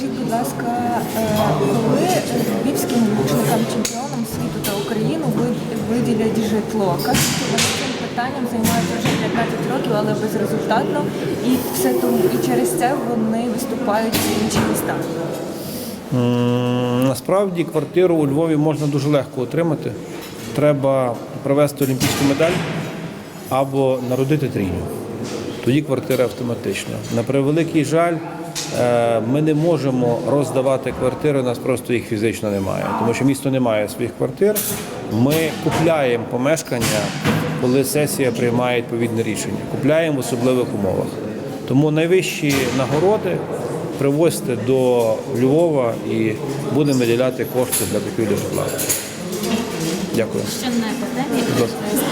скажіть, будь ласка, е, коли львівським лучникам чемпіонам світу та Україну виділять житло? Кажуть, вони цим питанням займаються вже 15 років, але безрезультатно, і все тому і через це вони виступають в інші міста. Насправді квартиру у Львові можна дуже легко отримати. Треба привезти олімпійську медаль або народити трійню. Тоді квартира автоматично. На превеликий жаль, ми не можемо роздавати квартири, у нас просто їх фізично немає. Тому що місто не має своїх квартир. Ми купляємо помешкання, коли сесія приймає відповідне рішення. Купляємо в особливих умовах. Тому найвищі нагороди привозьте до Львова і будемо виділяти кошти для купівлі житла. Дякую. Ще питання.